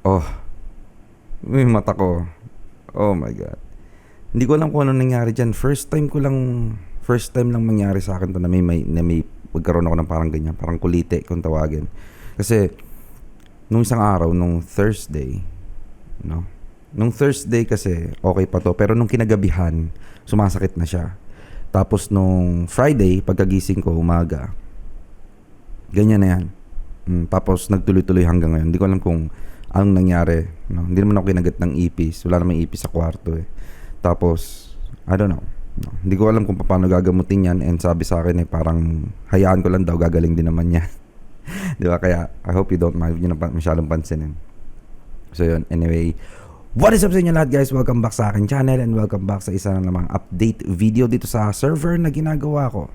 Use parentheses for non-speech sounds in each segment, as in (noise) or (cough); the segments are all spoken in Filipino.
Oh, may mata ko. Oh my God. Hindi ko alam kung ano nangyari dyan. First time ko lang, first time lang mangyari sa akin to na may, may, na may magkaroon ako ng parang ganyan, parang kulite kung tawagin. Kasi, nung isang araw, nung Thursday, no? Nung Thursday kasi, okay pa to. Pero nung kinagabihan, sumasakit na siya. Tapos nung Friday, pagkagising ko, umaga, ganyan na yan. Mm, tapos nagtuloy-tuloy hanggang ngayon. Hindi ko alam kung anong nangyari. No? Hindi naman ako kinagat ng ipis. Wala namang ipis sa kwarto eh. Tapos, I don't know. No? Hindi ko alam kung paano gagamutin yan. And sabi sa akin eh, parang hayaan ko lang daw, gagaling din naman niya. (laughs) Di ba? Kaya, I hope you don't mind. Yun ang masyadong pansinin. So yun, anyway. What is up sa inyo lahat guys? Welcome back sa akin channel and welcome back sa isa na namang update video dito sa server na ginagawa ko.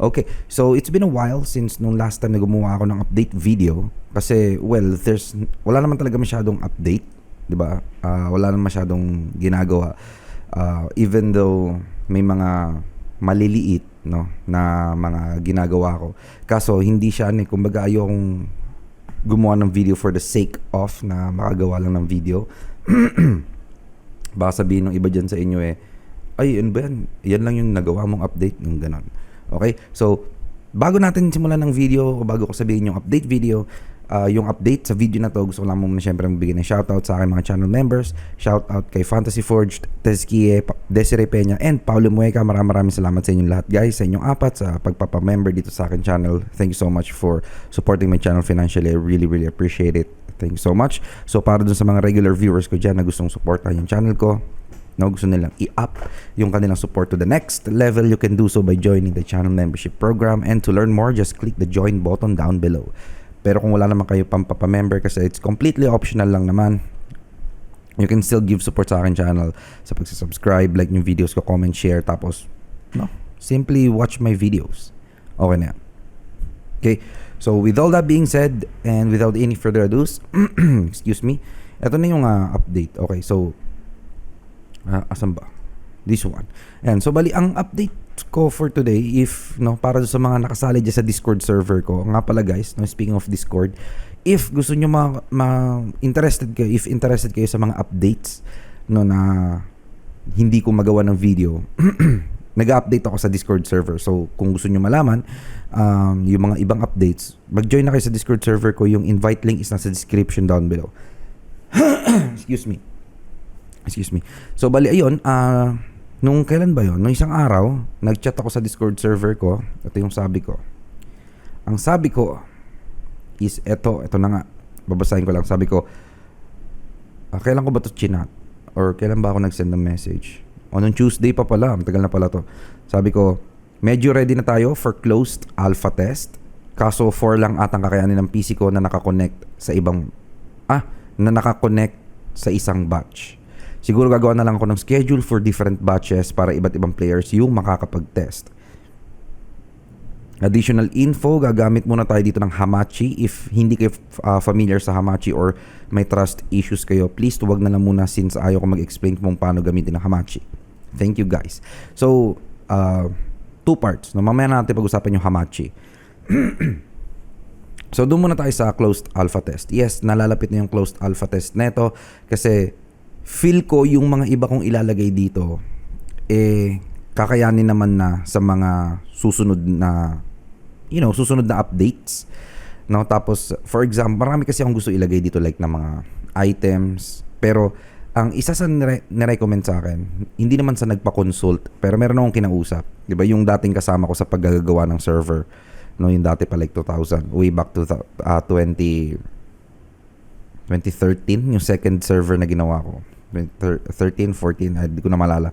Okay, so it's been a while since nung last time na gumawa ako ng update video kasi well, there's wala naman talaga masyadong update, 'di ba? Ah, wala naman masyadong ginagawa. Ah, even though may mga maliliit no na mga ginagawa ko. Kaso hindi siya eh, kumbaga ayokong gumawa ng video for the sake of na makagawa lang ng video. (clears throat) Baka sabihin ng iba dyan sa inyo eh, ay, ano ba yan? Yan lang yung nagawa mong update, yung ganon. Okay? So, bago natin simulan ng video, o bago ko sabihin yung update video, uh, yung update sa video na to, gusto ko lang muna syempre magbigay ng shoutout sa aking mga channel members. Shoutout kay Fantasy Forged, Tezkie, Desiree Peña, and Paulo Mueca. Maraming maraming salamat sa inyong lahat guys, sa inyong apat, sa pagpapamember dito sa akin channel. Thank you so much for supporting my channel financially. I really, really appreciate it. Thank you so much. So para dun sa mga regular viewers ko dyan na gustong supportan yung channel ko, no, gusto nilang i-up yung kanilang support to the next level, you can do so by joining the channel membership program. And to learn more, just click the join button down below. Pero kung wala naman kayo pampapamember kasi it's completely optional lang naman, you can still give support sa akin channel sa pagsasubscribe, like yung videos ko, comment, share, tapos, no, simply watch my videos. Okay na yan. Okay, so with all that being said, and without any further ado, (clears throat) excuse me, ito na yung ah, update. Okay, so, ah, asan ba? This one. And so bali ang update ko for today if no para sa mga nakasali dyan sa Discord server ko. Nga pala guys, no speaking of Discord, if gusto niyo ma, ma interested kayo, if interested kayo sa mga updates no na hindi ko magawa ng video, (clears throat) nag-update ako sa Discord server. So, kung gusto niyo malaman um, yung mga ibang updates, mag-join na kayo sa Discord server ko. Yung invite link is nasa description down below. (clears throat) Excuse me. Excuse me. So, bali, ayun, ah, nung kailan ba yon? Nung isang araw, nag-chat ako sa Discord server ko. Ito yung sabi ko. Ang sabi ko is eto, eto na nga. Babasahin ko lang. Sabi ko, ah, kailan ko ba to chinat? Or kailan ba ako nag-send ng message? O nung Tuesday pa pala, matagal na pala to. Sabi ko, medyo ready na tayo for closed alpha test. Kaso 4 lang atang kakayanin ng PC ko na nakakonect sa ibang, ah, na nakakonect sa isang batch. Siguro gagawa na lang ako ng schedule for different batches para iba't ibang players yung makakapag-test. Additional info, gagamit muna tayo dito ng Hamachi. If hindi kayo uh, familiar sa Hamachi or may trust issues kayo, please tuwag na lang muna since ayaw ko mag-explain kung paano gamitin ng Hamachi. Thank you guys. So, uh, two parts. No, mamaya natin pag-usapan yung Hamachi. (clears throat) so, doon muna tayo sa closed alpha test. Yes, nalalapit na yung closed alpha test neto kasi feel ko yung mga iba kong ilalagay dito eh kakayanin naman na sa mga susunod na you know, susunod na updates. No, tapos for example, marami kasi akong gusto ilagay dito like na mga items, pero ang isa sa nire- nirecommend sa akin, hindi naman sa nagpa-consult, pero meron akong kinausap. 'Di ba? Yung dating kasama ko sa paggagawa ng server. No, yung dati pa like 2000, way back to uh, 20 2013, yung second server na ginawa ko. 13, 14, hindi ko na malala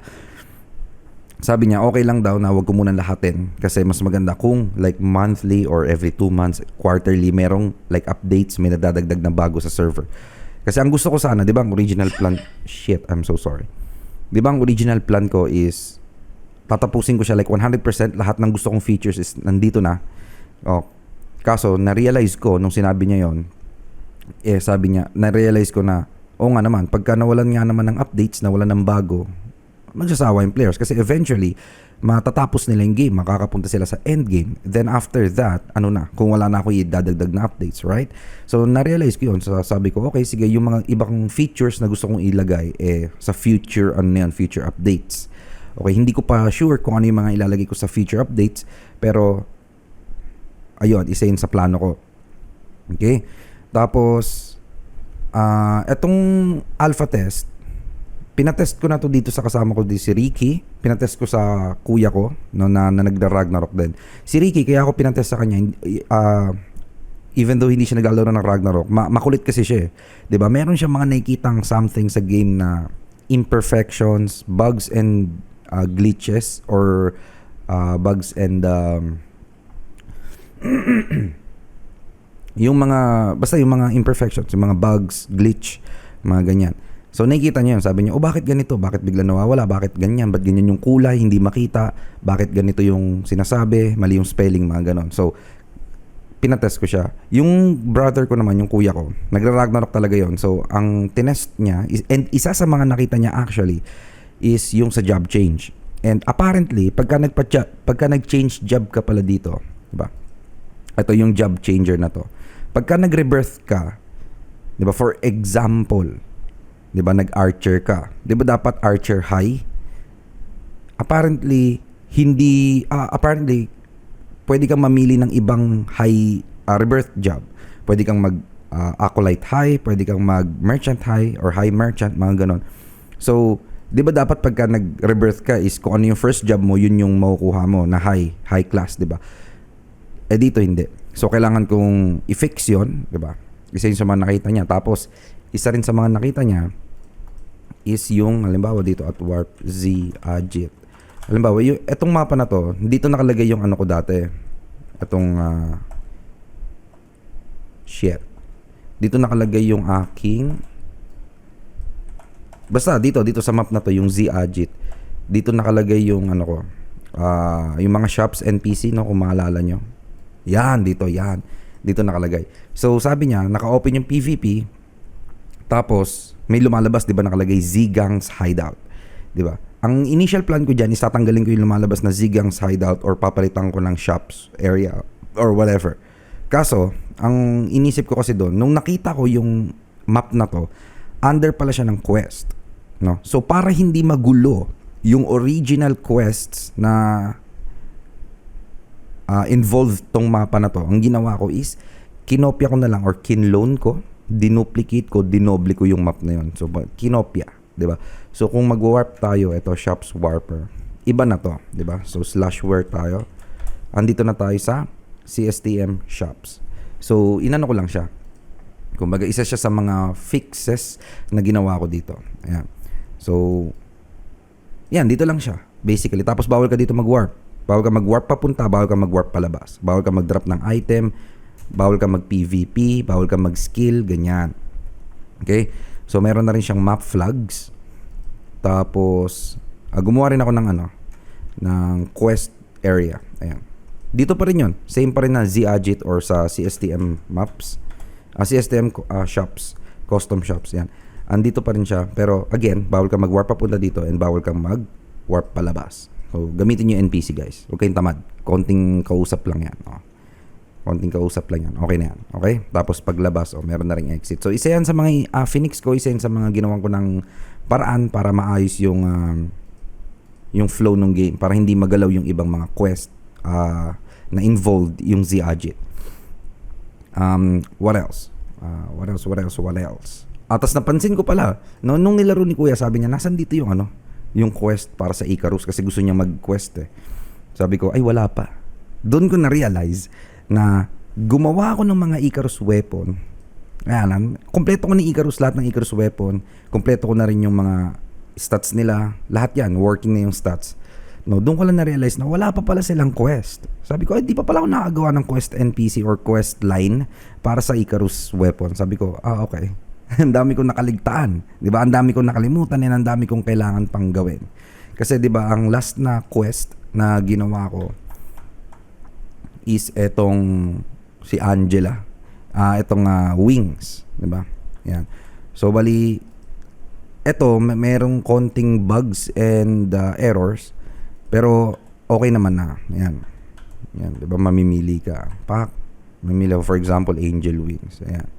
sabi niya okay lang daw na wag ko muna lahatin kasi mas maganda kung like monthly or every two months, quarterly merong like updates, may nadadagdag na bago sa server. Kasi ang gusto ko sana, 'di ba, ang original plan (laughs) shit, I'm so sorry. 'Di ba ang original plan ko is tatapusin ko siya like 100% lahat ng gusto kong features is nandito na. Oh. Kaso na-realize ko nung sinabi niya 'yon, eh sabi niya, na-realize ko na, o nga naman, pagka nawalan nga naman ng updates, nawalan ng bago, magsasawa yung players kasi eventually matatapos nila yung game, makakapunta sila sa end game. Then after that, ano na, kung wala na ako idadagdag na updates, right? So na-realize ko yun. So sabi ko, okay, sige, yung mga ibang features na gusto kong ilagay eh sa future ano yan, future updates. Okay, hindi ko pa sure kung ano yung mga ilalagay ko sa future updates, pero ayun, isa yun sa plano ko. Okay? Tapos ah etong alpha test, pinatest ko na to dito sa kasama ko di si Ricky. Pinatest ko sa kuya ko no, na, na nagda-Ragnarok din. Si Ricky, kaya ako pinatest sa kanya, ah, even though hindi siya naglalaro ng Ragnarok, ma- makulit kasi siya eh. ba? Meron siya mga nakikitang something sa game na imperfections, bugs and ah, glitches or ah, bugs and um, (clears throat) yung mga basta yung mga imperfections, yung mga bugs, glitch, mga ganyan. So nakikita niya yun, sabi niya, "Oh, bakit ganito? Bakit bigla nawawala? Bakit ganyan? Bakit ganyan yung kulay, hindi makita? Bakit ganito yung sinasabi? Mali yung spelling, mga ganon." So pinatest ko siya. Yung brother ko naman, yung kuya ko, nagra-Ragnarok talaga yon. So, ang tinest niya, is, and isa sa mga nakita niya actually, is yung sa job change. And apparently, pagka, nagpa pagka nag-change job ka pala dito, di ba? Ito yung job changer na to. Pagka nag-rebirth ka, di ba, for example, di ba, nag-archer ka, di ba dapat archer high? Apparently, hindi, ah, apparently, pwede kang mamili ng ibang high uh, rebirth job. Pwede kang mag uh, acolyte high, pwede kang mag merchant high or high merchant, mga ganon. So, 'di ba dapat pagka nag-rebirth ka is kung ano yung first job mo, yun yung makukuha mo na high, high class, 'di ba? Eh dito hindi. So kailangan kong i-fix 'yon, 'di ba? Isa yun sa mga nakita niya. Tapos isa rin sa mga nakita niya is yung halimbawa dito at Warp Z Ajit. Halimbawa, yung, etong mapa na to, dito nakalagay yung ano ko dati. Etong, ah, shit. Dito nakalagay yung aking, basta dito, dito sa map na to, yung Z Ajit. Dito nakalagay yung ano ko, ah, yung mga shops NPC, no, kung maalala nyo. Yan, dito, yan. Dito nakalagay. So, sabi niya, naka-open yung PvP, tapos, may lumalabas, di ba, nakalagay Z-Gang's Hideout. Di ba? Ang initial plan ko dyan is tatanggalin ko yung lumalabas na Z-Gang's Hideout or papalitan ko ng shops area or whatever. Kaso, ang inisip ko kasi doon, nung nakita ko yung map na to, under pala siya ng quest. No? So, para hindi magulo yung original quests na ah, involved tong mapa na to, ang ginawa ko is, kinopya ko na lang or kinloan ko, dinuplicate ko, dinoble ko yung map na yun. So, kinopya, 'di ba? So, kung mag-warp tayo, ito, shops warper. Iba na to, 'di ba? So, slash where tayo. Andito na tayo sa CSTM shops. So, inano ko lang siya. Kumbaga, isa siya sa mga fixes na ginawa ko dito. Ayan. So, yan, dito lang siya. Basically. Tapos, bawal ka dito mag-warp. Bawal ka mag-warp papunta, bawal ka mag-warp palabas. Bawal ka mag-drop ng item, bawal ka mag-PVP, bawal ka mag-skill, ganyan. Okay? So, meron na rin siyang map flags. Tapos, ah, gumawa rin ako ng ano, ng quest area. Ayan. Dito pa rin yun. Same pa rin na Z-Agit or sa CSTM maps. Ah, CSTM co- ah, shops. Custom shops. Yan. Andito pa rin siya. Pero again, bawal ka mag-warp papunta dito and bawal kang mag-warp palabas. So, gamitin yung NPC guys. Huwag kayong tamad. Konting kausap lang yan. Oh. Konting kausap lang yan. Okay na yan. Okay? Tapos paglabas, oh, meron na ring exit. So, isa yan sa mga ah, Phoenix ko. Isa yan sa mga ginawan ko ng paraan para maayos yung um, yung flow ng game para hindi magalaw yung ibang mga quest ah, na involved yung Z-Agit. Um, what else? Ah, what else? What else? What else? Atas napansin ko pala, no, nung nilaro ni Kuya, sabi niya, nasan dito yung ano, yung quest para sa Icarus kasi gusto niya mag-quest eh. Sabi ko, ay wala pa. Doon ko na-realize na gumawa ako ng mga Icarus weapon. Ayan, kompleto ko ng Icarus, lahat ng Icarus weapon. Kompleto ko na rin yung mga stats nila. Lahat yan, working na yung stats. No, doon ko lang na-realize na wala pa pala silang quest. Sabi ko, ay di pa pala ako nakagawa ng quest NPC or quest line para sa Icarus weapon. Sabi ko, ah okay. (laughs) ang dami kong nakaligtaan. 'Di ba? Ang dami kong nakalimutan and ang dami kong kailangan pang gawin. Kasi 'di ba, ang last na quest na ginawa ko is etong si Angela. Ah, etong ah, Wings, 'di ba? Yan. So bali eto, may merong konting bugs and uh, errors. Pero okay naman na. Yan. Yan, 'di ba? Mamimili ka. Pak. Mamili for example, angel wings. Ayan.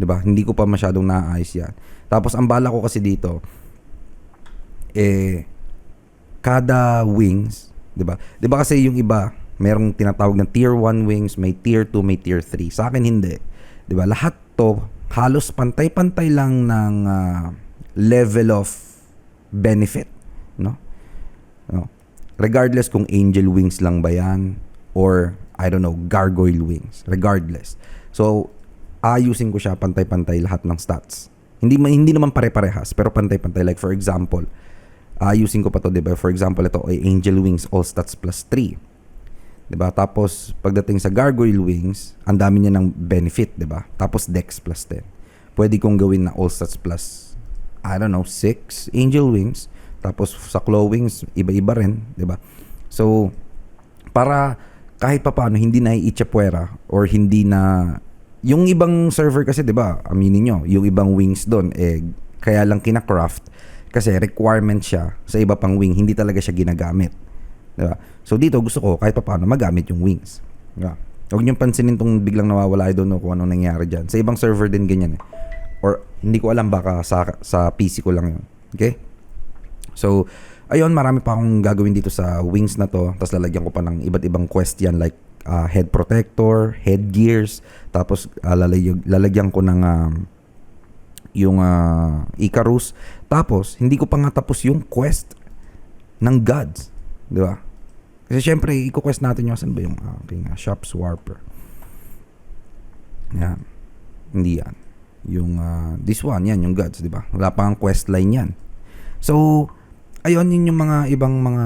'Di ba? Hindi ko pa masyadong naayos 'yan. Tapos ang bala ko kasi dito eh kada wings, 'di ba? 'Di ba kasi yung iba, merong tinatawag na tier 1 wings, may tier 2, may tier 3. Sa akin hindi. 'Di ba? Lahat 'to halos pantay-pantay lang ng ah, level of benefit, no? No. Regardless kung angel wings lang ba 'yan or I don't know, gargoyle wings. Regardless. So, ayusin ko siya pantay-pantay lahat ng stats. Hindi hindi naman pare-parehas, pero pantay-pantay like for example, ayusin ko pa to, 'di ba? For example, ito ay Angel Wings All Stats plus 3. 'Di ba? Tapos pagdating sa Gargoyle Wings, ang dami niya ng benefit, 'di ba? Tapos Dex plus 10. Pwede kong gawin na All Stats plus I don't know, 6 Angel Wings. Tapos sa Claw Wings, iba-iba rin, 'di ba? So para kahit pa paano hindi na iitsapwera or hindi na yung ibang server kasi 'di ba aminin nyo yung ibang wings doon eh kaya lang kina-craft kasi requirement siya sa iba pang wing hindi talaga siya ginagamit 'di ba so dito gusto ko kahit pa paano magamit yung wings 'di ba Huwag niyong pansinin tong biglang nawawala I don't know kung anong nangyari dyan. Sa ibang server din ganyan eh. Or hindi ko alam baka sa, sa PC ko lang yun. Okay? So, ayun, marami pa akong gagawin dito sa wings na to. Tapos lalagyan ko pa ng iba't ibang quest yan like uh, head protector, head gears. Tapos uh, lalagyan, lalagyan ko ng um, yung uh, Icarus. Tapos, hindi ko pa nga tapos yung quest ng gods. Di ba? Kasi syempre, i-quest natin yung saan ba yung aking uh, shop swarper. Yan. Hindi yan. Yung uh, this one, yan, yung gods, di ba? Wala pa ang quest line yan. So, ayun, yun yung mga ibang mga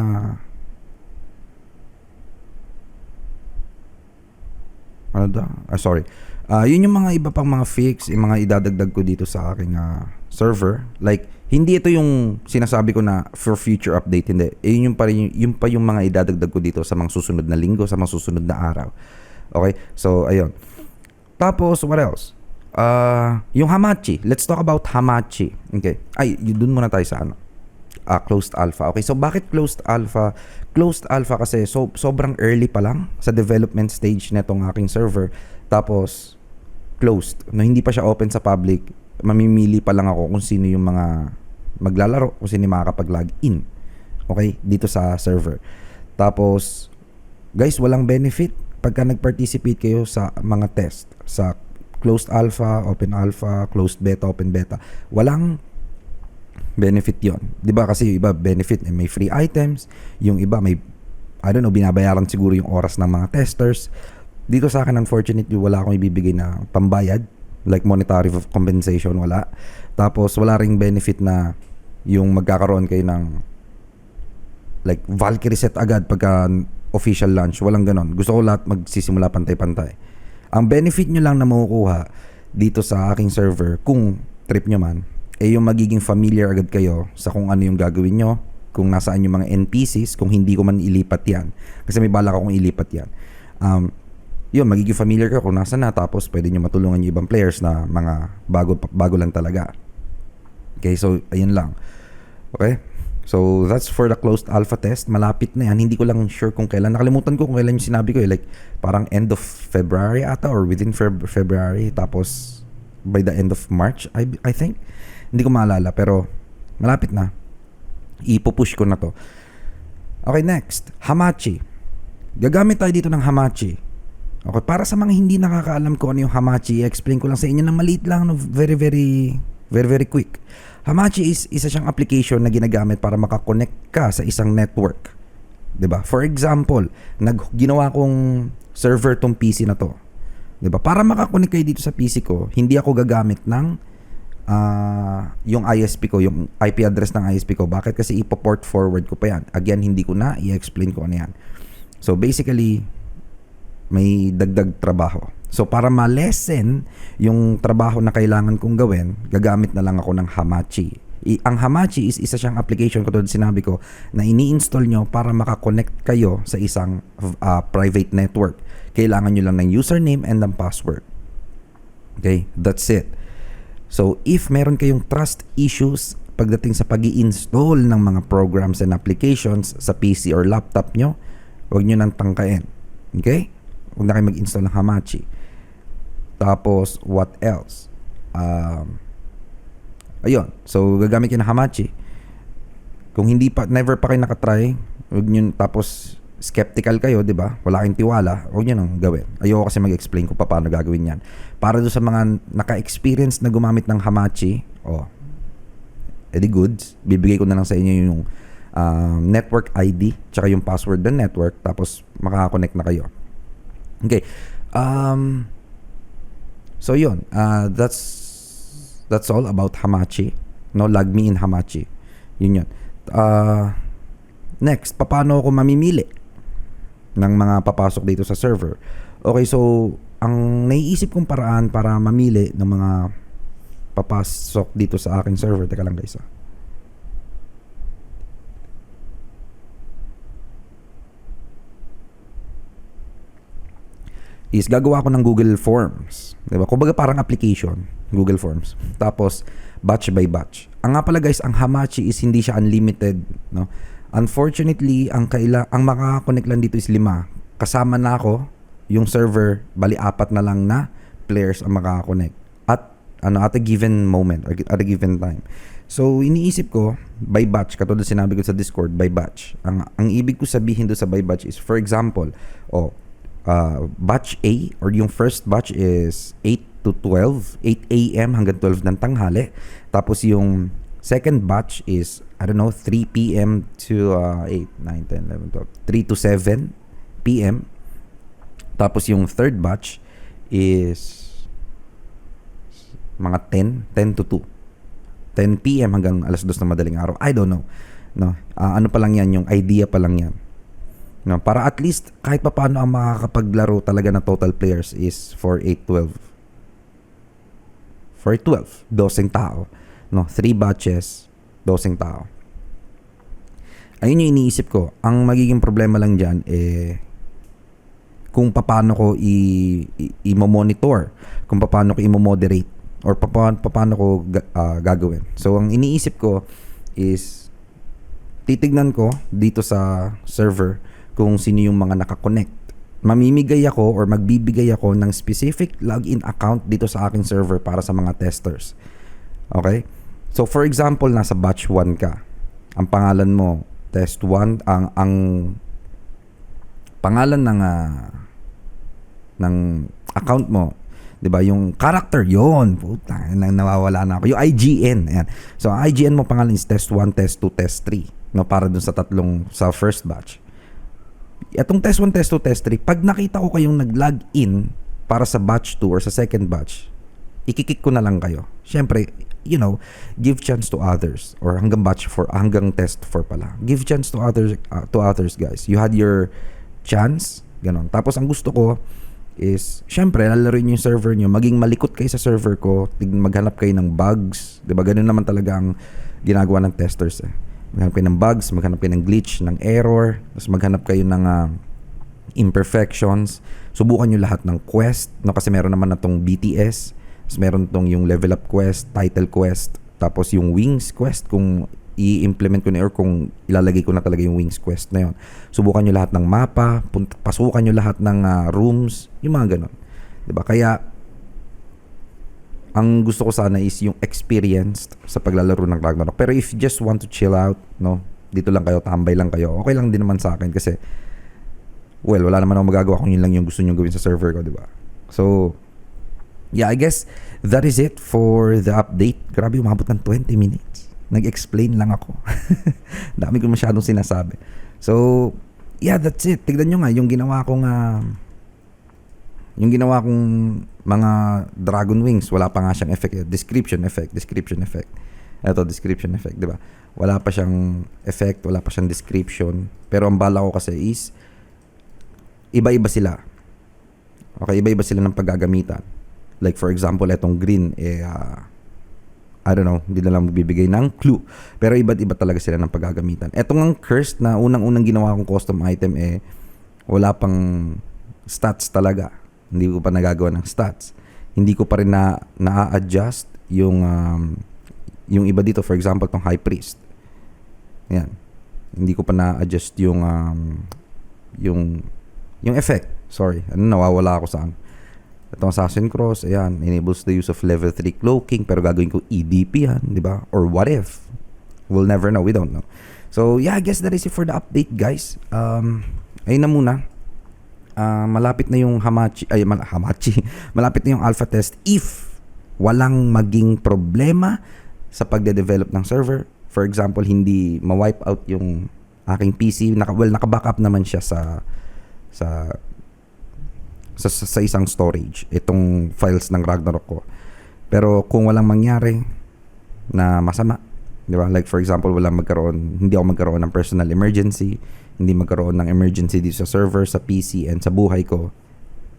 ano da? Ah, sorry. Ah, yun yung mga iba pang mga fix, yung mga idadagdag ko dito sa aking ah, server. Like, hindi ito yung sinasabi ko na for future update, hindi. Eh, yun yung pa, rin, yun pa yung mga idadagdag ko dito sa mga susunod na linggo, sa mga susunod na araw. Okay? So, ayun. Tapos, what else? Ah, yung Hamachi. Let's talk about Hamachi. Okay. Ay, dun muna tayo sa ano. Ah, closed alpha. Okay, so bakit closed alpha? Closed alpha kasi so, sobrang early pa lang sa development stage netong aking server. Tapos closed. No, hindi pa siya open sa public. Mamimili pa lang ako kung sino yung mga maglalaro, kung sino yung makakapag-log in. Okay, dito sa server. Tapos guys, walang benefit pagka nag-participate kayo sa mga test sa closed alpha, open alpha, closed beta, open beta. Walang benefit yon 'Di ba kasi yung iba benefit eh, may free items, yung iba may I don't know, binabayaran siguro yung oras ng mga testers. Dito sa akin unfortunately wala akong ibibigay na pambayad like monetary compensation wala. Tapos wala ring benefit na yung magkakaroon kayo ng like Valkyrie set agad pagka official launch. Walang ganon. Gusto ko lahat magsisimula pantay-pantay. Ang benefit nyo lang na makukuha dito sa aking server, kung trip nyo man, eh yung magiging familiar agad kayo sa kung ano yung gagawin nyo, kung nasaan yung mga NPCs, kung hindi ko man ilipat yan. Kasi may balak akong ilipat yan. Um, yun, magiging familiar ka kung nasa na, tapos pwede nyo matulungan yung ibang players na mga bago, bago lang talaga. Okay, so ayun lang. Okay? So that's for the closed alpha test. Malapit na yan. Hindi ko lang sure kung kailan. Nakalimutan ko kung kailan yung sinabi ko eh. Like parang end of February ata or within Feb- February. Tapos by the end of March, I, I think. Hindi ko maalala pero malapit na. Ipupush ko na to. Okay, next. Hamachi. Gagamit tayo dito ng Hamachi. Okay, para sa mga hindi nakakaalam ko ano yung Hamachi, i-explain ko lang sa inyo na maliit lang, no, very, very, very, very quick. Hamachi is isa siyang application na ginagamit para makakonect ka sa isang network. 'Di ba? For example, nag ginawa kong server tong PC na to. 'Di ba? Para makakonect kayo dito sa PC ko, hindi ako gagamit ng uh, yung ISP ko, yung IP address ng ISP ko. Bakit? Kasi ipo-port forward ko pa yan. Again, hindi ko na i-explain ko ano yan. So basically, may dagdag trabaho. So para ma-lessen yung trabaho na kailangan kong gawin, gagamit na lang ako ng Hamachi. I, ang Hamachi is isa siyang application ko tulad sinabi ko na ini-install nyo para makakonect kayo sa isang uh, private network. Kailangan nyo lang ng username and ng password. Okay, that's it. So if meron kayong trust issues pagdating sa pag install ng mga programs and applications sa PC or laptop nyo, huwag nyo nang tangkain. Okay? Huwag na kayo mag-install ng Hamachi. Tapos, what else? Um, ayun. So, gagamit kayo ng Hamachi. Kung hindi pa, never pa kayo nakatry, huwag nyo, tapos, skeptical kayo, di ba? Wala kayong tiwala, huwag nyo nang gawin. Ayoko kasi mag-explain kung paano gagawin yan. Para doon sa mga naka-experience na gumamit ng Hamachi, oh, edi goods, bibigay ko na lang sa inyo yung um, network ID, tsaka yung password ng network, tapos makaka-connect na kayo. Okay. Um, so yun, uh, that's that's all about Hamachi. No, log me in Hamachi. Yun yun. Uh, next, paano ako mamimili ng mga papasok dito sa server? Okay, so ang naiisip kong paraan para mamili ng mga papasok dito sa aking server. Teka lang guys. ah. is gagawa ko ng Google Forms. 'Di ba? Kumbaga parang application, Google Forms. Tapos batch by batch. Ang nga pala guys, ang Hamachi is hindi siya unlimited, no? Unfortunately, ang kaila ang makaka-connect lang dito is lima. Kasama na ako yung server, bali apat na lang na players ang makaka-connect at ano at a given moment or at a given time. So iniisip ko by batch katulad sinabi ko sa Discord by batch. Ang ang ibig ko sabihin do sa by batch is for example, oh uh, batch A or yung first batch is 8 to 12, 8 a.m. hanggang 12 ng tanghali. Tapos yung second batch is, I don't know, 3 p.m. to uh, 8, 9, 10, 11, 12, 3 to 7 p.m. Tapos yung third batch is mga 10, 10 to 2. 10 p.m. hanggang alas 2 ng madaling araw. I don't know. No, Ah, ano pa lang yan, yung idea pa lang yan. No, para at least kahit pa paano ang makakapaglaro talaga na total players is for 8-12. For 12, dosing tao. No, 3 batches, dosing tao. Ayun yung iniisip ko. Ang magiging problema lang dyan, eh, kung paano ko i- i- i-monitor, kung paano ko i-moderate, or paano, paano ko ga- ah, gagawin. So, ang iniisip ko is, titignan ko dito sa server kung sino yung mga nakakonect. Mamimigay ako or magbibigay ako ng specific login account dito sa aking server para sa mga testers. Okay? So for example, nasa batch 1 ka. Ang pangalan mo test 1 ang ang pangalan ng ah, ng account mo 'di ba? Yung character yon puta nang nawawala na ako. Yung IGN ayan. So IGN mo pangalan is test 1 test 2 test 3 no? Para dun sa tatlong sa first batch. Itong test 1, test 2, test 3, pag nakita ko kayong nag-log in para sa batch 2 or sa second batch, ikikik ko na lang kayo. Siyempre, you know, give chance to others or hanggang batch 4, hanggang test 4 pala. Give chance to others uh, to others, guys. You had your chance, ganon. Tapos ang gusto ko is, syempre, lalaroin niyo yung server niyo, maging malikot kayo sa server ko, maghanap kayo ng bugs, 'di ba? Ganun naman talaga ang ginagawa ng testers eh maghanap kayo ng bugs, maghanap kayo ng glitch, ng error, tapos maghanap kayo ng ah, imperfections. Subukan nyo lahat ng quest, no? kasi meron naman na tong BTS, tapos meron tong yung level up quest, title quest, tapos yung wings quest kung i-implement ko na or kung ilalagay ko na talaga yung wings quest na yon. Subukan nyo lahat ng mapa, pasukan nyo lahat ng ah, rooms, yung mga ganun. ba? Kaya ang gusto ko sana is yung experienced sa paglalaro ng Ragnarok. Pero if you just want to chill out, no, dito lang kayo, tambay lang kayo, okay lang din naman sa akin kasi, well, wala naman ako magagawa kung yun lang yung gusto nyo gawin sa server ko, di ba? So, yeah, I guess that is it for the update. Grabe, umabot ng 20 minutes. Nag-explain lang ako. (laughs) Dami ko masyadong sinasabi. So, yeah, that's it. Tignan nyo nga, yung ginawa kong, ah, yung ginawa kong mga dragon wings, wala pa nga siyang effect. Description effect, description effect. Ito, description effect, di ba? Wala pa siyang effect, wala pa siyang description. Pero ang bala ko kasi is, iba-iba sila. Okay, iba-iba sila ng paggagamitan. Like for example, etong green, eh, ah, I don't know, hindi na lang magbibigay ng clue. Pero iba't iba talaga sila ng paggagamitan. Etong ang cursed na unang-unang ginawa kong custom item, eh, wala pang stats talaga. Hindi ko pa nagagawa ng stats. Hindi ko pa rin na, na-adjust yung um, Yung iba dito, for example, tong High Priest. Yan. Hindi ko pa na-adjust yung um, yung yung effect. Sorry. Ano nawawala ako saan. Itong Assassin Cross, ayan, enables the use of level 3 cloaking pero gagawin ko EDP yan, di ba? Or what if? We'll never know. We don't know. So, yeah, I guess that is it for the update, guys. Um, ayun na muna. Ah, malapit na yung Hamachi, ay, mal- Hamachi. (laughs) malapit na yung alpha test if walang maging problema sa pagde-develop ng server. For example, hindi ma-wipe out yung aking PC. Naka, well, naka-backup naman siya sa sa sa, sa, sa isang storage itong files ng Ragnarok ko. Pero kung walang mangyari na masama, 'di ba? Like for example, walang magkaroon, hindi ako magkaroon ng personal emergency, hindi magkaroon ng emergency dito sa server, sa PC and sa buhay ko.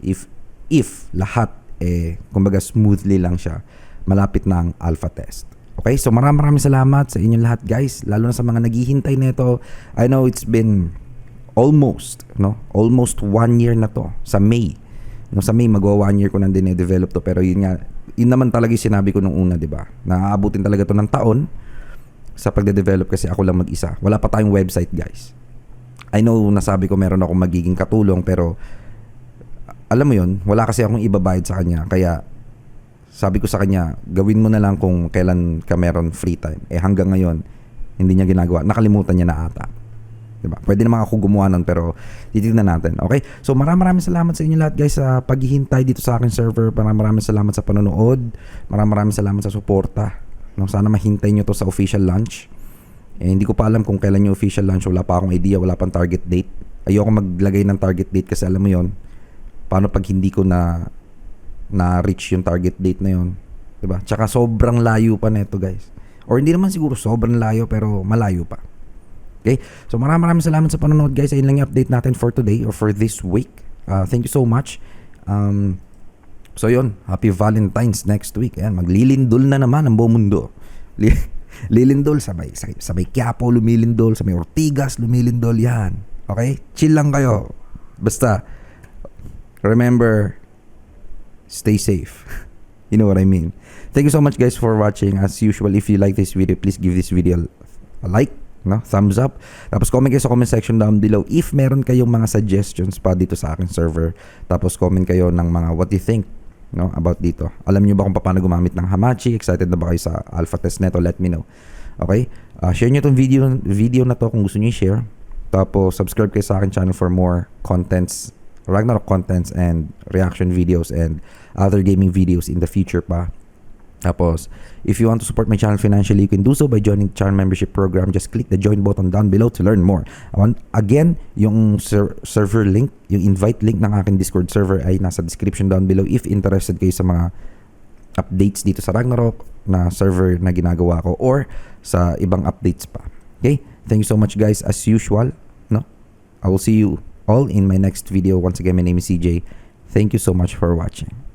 If if lahat eh kumbaga smoothly lang siya, malapit na ang alpha test. Okay? So maraming maraming salamat sa inyo lahat guys, lalo na sa mga naghihintay nito. I know it's been almost, no? Almost one year na to sa May. No, sa May magwa one year ko nang dine-develop to pero yun nga, yun naman talaga yung sinabi ko nung una, 'di ba? Naaabutin talaga to ng taon sa pagde-develop kasi ako lang mag-isa. Wala pa tayong website, guys. I know nasabi ko meron akong magiging katulong pero alam mo yun, wala kasi akong ibabayad sa kanya. Kaya sabi ko sa kanya, gawin mo na lang kung kailan ka meron free time. Eh hanggang ngayon, hindi niya ginagawa. Nakalimutan niya na ata. Diba? Pwede naman ako gumawa nun pero titignan natin. Okay? So maraming maraming salamat sa inyo lahat guys sa paghihintay dito sa aking server. Maraming maraming salamat sa panonood. Maraming maraming salamat sa suporta. No, sana mahintay nyo to sa official launch. Eh, hindi ko pa alam kung kailan yung official launch. Wala pa akong idea. Wala pang target date. Ayoko maglagay ng target date kasi alam mo yon paano pag hindi ko na na-reach yung target date na yon Diba? Tsaka sobrang layo pa neto guys. Or hindi naman siguro sobrang layo pero malayo pa. Okay? So maraming maraming salamat sa panonood guys. Ayun lang yung update natin for today or for this week. Uh, thank you so much. Um, so yun, happy Valentine's next week. Ayan, maglilindol na naman ang buong mundo. Li- (laughs) lilindol sa may, sa, sa may Quiapo lumilindol, sa may Ortigas lumilindol yan. Okay? Chill lang kayo. Basta, remember, stay safe. (laughs) you know what I mean. Thank you so much guys for watching. As usual, if you like this video, please give this video a like, no? Thumbs up. Tapos comment kayo sa comment section down below if meron kayong mga suggestions pa dito sa aking server. Tapos comment kayo ng mga what you think no about dito. Alam niyo ba kung paano gumamit ng Hamachi? Excited na ba kayo sa alpha test neto? Let me know. Okay? Uh, share niyo tong video video na to kung gusto niyo i-share. Tapos subscribe kayo sa akin channel for more contents Ragnarok contents and reaction videos and other gaming videos in the future pa. Tapos, if you want to support my channel financially, you can do so by joining channel membership program. Just click the join button down below to learn more. Again, yung ser- server link, yung invite link ng aking Discord server ay nasa description down below if interested kayo sa mga updates dito sa Ragnarok na server na ginagawa ko or sa ibang updates pa. Okay? Thank you so much guys as usual, no? I will see you all in my next video. Once again, my name is CJ. Thank you so much for watching.